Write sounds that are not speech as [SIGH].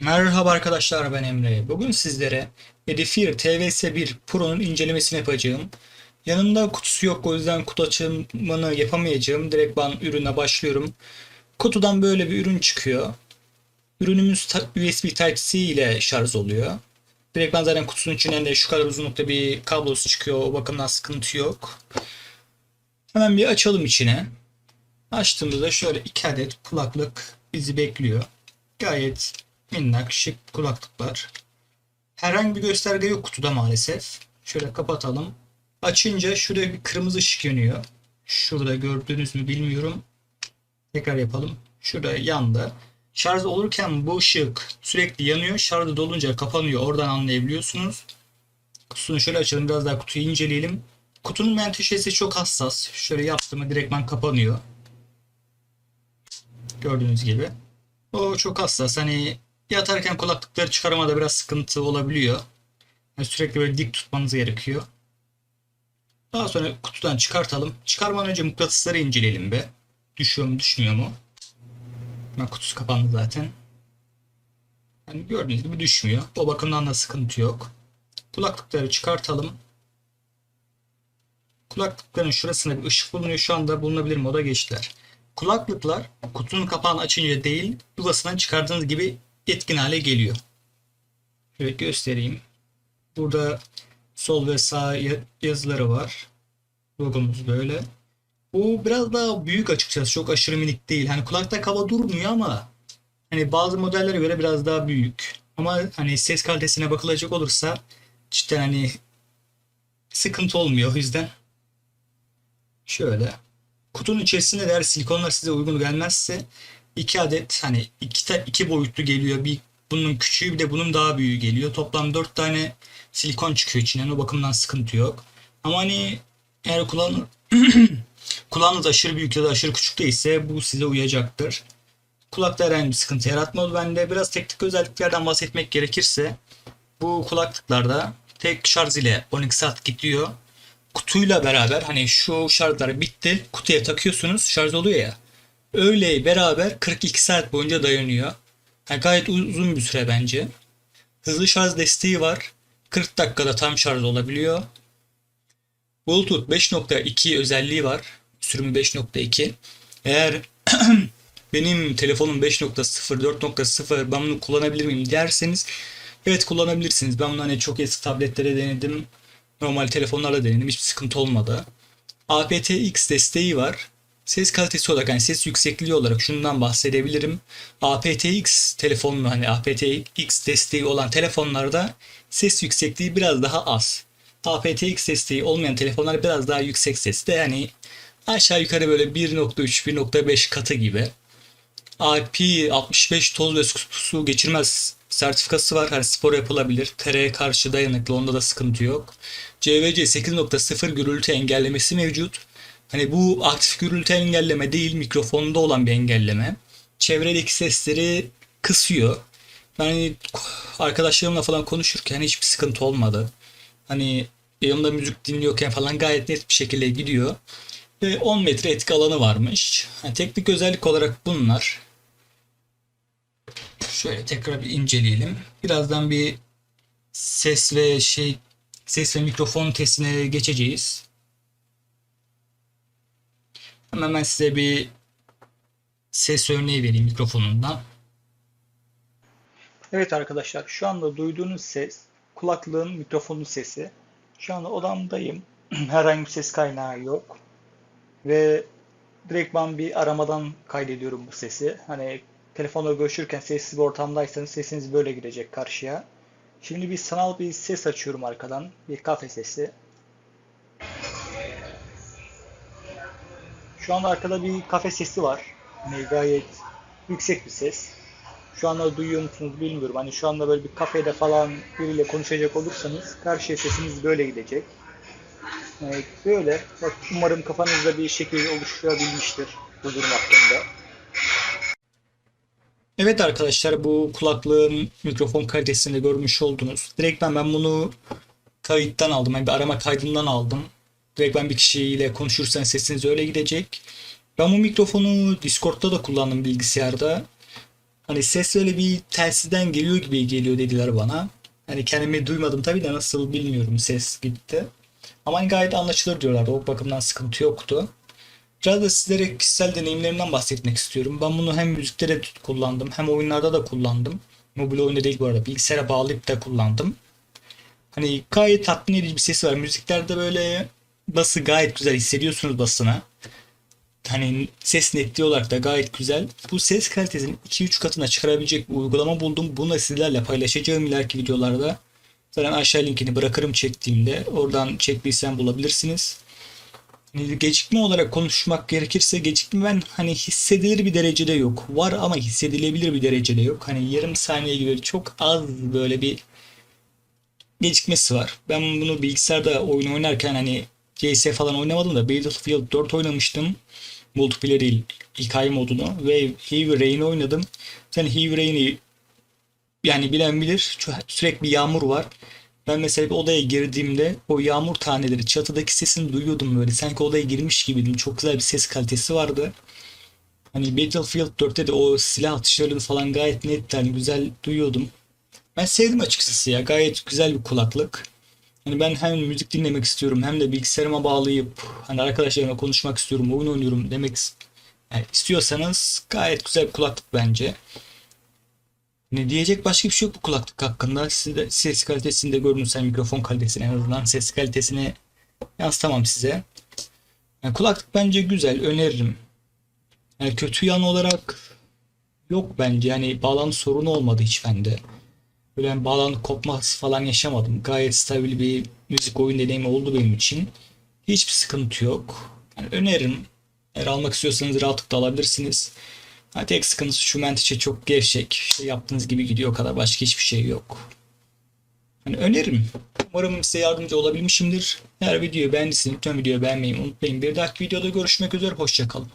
Merhaba arkadaşlar ben Emre. Bugün sizlere Edifier TVS1 Pro'nun incelemesini yapacağım. Yanımda kutusu yok o yüzden kutu açımını yapamayacağım. Direkt ben ürüne başlıyorum. Kutudan böyle bir ürün çıkıyor. Ürünümüz USB Type-C ile şarj oluyor. Direkt ben zaten kutusunun içinden de şu kadar uzunlukta bir kablosu çıkıyor. O bakımdan sıkıntı yok. Hemen bir açalım içine. Açtığımızda şöyle iki adet kulaklık bizi bekliyor. Gayet minnak şık kulaklıklar. Herhangi bir gösterge yok kutuda maalesef. Şöyle kapatalım. Açınca şuraya bir kırmızı ışık yanıyor. Şurada gördüğünüz mü bilmiyorum. Tekrar yapalım. Şurada yandı. Şarj olurken bu ışık sürekli yanıyor. Şarjı dolunca kapanıyor. Oradan anlayabiliyorsunuz. Kutusunu şöyle açalım. Biraz daha kutuyu inceleyelim. Kutunun menteşesi çok hassas. Şöyle yaptığımda direktman kapanıyor. Gördüğünüz gibi. O çok hassas. Hani yatarken kulaklıkları çıkarmada biraz sıkıntı olabiliyor. Yani sürekli böyle dik tutmanız gerekiyor. Daha sonra kutudan çıkartalım. Çıkarmadan önce mıknatısları inceleyelim be. Düşüyor mu düşmüyor mu? Ben kutusu kapandı zaten. Yani gördüğünüz gibi düşmüyor. O bakımdan da sıkıntı yok. Kulaklıkları çıkartalım. Kulaklıkların şurasında bir ışık bulunuyor. Şu anda bulunabilir moda geçtiler. Kulaklıklar kutunun kapağını açınca değil yuvasından çıkardığınız gibi etkin hale geliyor. Şöyle göstereyim. Burada sol ve sağ ya- yazıları var. Logomuz böyle. Bu biraz daha büyük açıkçası. Çok aşırı minik değil. Hani kulakta hava durmuyor ama hani bazı modellere göre biraz daha büyük. Ama hani ses kalitesine bakılacak olursa cidden hani sıkıntı olmuyor o yüzden. Şöyle. Kutunun içerisinde eğer silikonlar size uygun gelmezse iki adet hani iki, iki boyutlu geliyor. Bir bunun küçüğü bir de bunun daha büyüğü geliyor. Toplam dört tane silikon çıkıyor içinden. O bakımdan sıkıntı yok. Ama hani eğer kullan [CLEARS THROAT] kulağınız aşırı büyük ya da aşırı küçük değilse bu size uyacaktır. Kulakta herhangi bir sıkıntı yaratmadı bende. Biraz teknik özelliklerden bahsetmek gerekirse bu kulaklıklarda tek şarj ile 12 saat gidiyor kutuyla beraber hani şu şarjlar bitti kutuya takıyorsunuz şarj oluyor ya öyle beraber 42 saat boyunca dayanıyor. Yani gayet uzun bir süre bence. Hızlı şarj desteği var. 40 dakikada tam şarj olabiliyor. Bluetooth 5.2 özelliği var. Sürümü 5.2. Eğer [CLEARS THROAT] benim telefonum 5.0, 4.0 ben bunu kullanabilir miyim derseniz evet kullanabilirsiniz. Ben bunu hani çok eski tabletlere denedim. Normal telefonlarla denedim. Hiçbir sıkıntı olmadı. aptX desteği var. Ses kalitesi olarak yani ses yüksekliği olarak şundan bahsedebilirim. aptX telefonlu hani aptX desteği olan telefonlarda ses yüksekliği biraz daha az. aptX desteği olmayan telefonlar biraz daha yüksek seste yani aşağı yukarı böyle 1.3 1.5 katı gibi. IP65 toz ve su geçirmez sertifikası var. Hani spor yapılabilir. Tereye karşı dayanıklı. Onda da sıkıntı yok. CVC 8.0 gürültü engellemesi mevcut. Hani bu aktif gürültü engelleme değil mikrofonda olan bir engelleme. Çevredeki sesleri kısıyor. Ben hani arkadaşlarımla falan konuşurken hiçbir sıkıntı olmadı. Hani yanımda müzik dinliyorken falan gayet net bir şekilde gidiyor. Ve 10 metre etki alanı varmış. Yani teknik özellik olarak bunlar. Şöyle tekrar bir inceleyelim. Birazdan bir ses ve şey ses ve mikrofon testine geçeceğiz. Hemen size bir ses örneği vereyim mikrofonundan. Evet arkadaşlar şu anda duyduğunuz ses kulaklığın mikrofonu sesi. Şu anda odamdayım. [CLEARS THROAT] Herhangi bir ses kaynağı yok. Ve direkt ben bir aramadan kaydediyorum bu sesi. Hani telefonla görüşürken sessiz bir ortamdaysanız sesiniz böyle gidecek karşıya. Şimdi bir sanal bir ses açıyorum arkadan. Bir kafe sesi. Şu anda arkada bir kafe sesi var. Hani gayet yüksek bir ses. Şu anda duyuyor musunuz bilmiyorum. Hani şu anda böyle bir kafede falan biriyle konuşacak olursanız karşıya sesiniz böyle gidecek. Evet, böyle. Bak, umarım kafanızda bir şekil oluşturabilmiştir bu durum hakkında. Evet arkadaşlar bu kulaklığın mikrofon kalitesini görmüş oldunuz. Direkt ben, ben bunu kayıttan aldım. Yani bir arama kaydından aldım. Direkt ben bir kişiyle konuşursan sesiniz öyle gidecek. Ben bu mikrofonu Discord'da da kullandım bilgisayarda. Hani ses öyle bir telsizden geliyor gibi geliyor dediler bana. Hani kendimi duymadım tabii de nasıl bilmiyorum ses gitti. Ama hani gayet anlaşılır diyorlardı. O bakımdan sıkıntı yoktu. Biraz da sizlere kişisel deneyimlerimden bahsetmek istiyorum. Ben bunu hem müzikte de kullandım hem oyunlarda da kullandım. Mobil oyunda değil bu arada. Bilgisayara bağlayıp da kullandım. Hani gayet tatmin edici bir sesi var. Müziklerde böyle bası gayet güzel hissediyorsunuz basına. Hani ses netliği olarak da gayet güzel. Bu ses kalitesini 2-3 katına çıkarabilecek bir uygulama buldum. Bunu sizlerle paylaşacağım ileriki videolarda. Zaten aşağı linkini bırakırım çektiğimde. Oradan çektiysem bulabilirsiniz. Hani gecikme olarak konuşmak gerekirse gecikme ben hani hissedilir bir derecede yok. Var ama hissedilebilir bir derecede yok. Hani yarım saniye gibi çok az böyle bir gecikmesi var. Ben bunu bilgisayarda oyun oynarken hani CS falan oynamadım da Battlefield 4 oynamıştım. Multiplayer değil, hikaye modunu ve Heavy Rain'i oynadım. Sen Heavy Rain'i yani bilen bilir sürekli yağmur var. Ben mesela bir odaya girdiğimde o yağmur taneleri çatıdaki sesini duyuyordum böyle. Sanki odaya girmiş gibiydim. Çok güzel bir ses kalitesi vardı. Hani Battlefield 4'te de o silah atışlarını falan gayet netti. Hani güzel duyuyordum. Ben sevdim açıkçası ya. Gayet güzel bir kulaklık. Hani ben hem müzik dinlemek istiyorum hem de bilgisayarıma bağlayıp hani arkadaşlarımla konuşmak istiyorum, oyun oynuyorum demek yani istiyorsanız gayet güzel bir kulaklık bence. Ne diyecek başka bir şey yok bu kulaklık hakkında. Siz de ses kalitesini de gördünüz. Hem mikrofon kalitesini en azından ses kalitesini yansıtamam size. Yani kulaklık bence güzel. Öneririm. Yani kötü yan olarak yok bence. Yani bağlantı sorunu olmadı hiç bende. Böyle yani bağlantı kopması falan yaşamadım. Gayet stabil bir müzik oyun deneyimi oldu benim için. Hiçbir sıkıntı yok. Yani öneririm. Eğer almak istiyorsanız rahatlıkla alabilirsiniz. Ha, tek sıkıntısı şu menteşe çok gevşek. İşte yaptığınız gibi gidiyor o kadar. Başka hiçbir şey yok. Hani öneririm. Umarım size yardımcı olabilmişimdir. Eğer videoyu beğendiyseniz lütfen videoyu beğenmeyi unutmayın. Bir dahaki videoda görüşmek üzere. Hoşçakalın.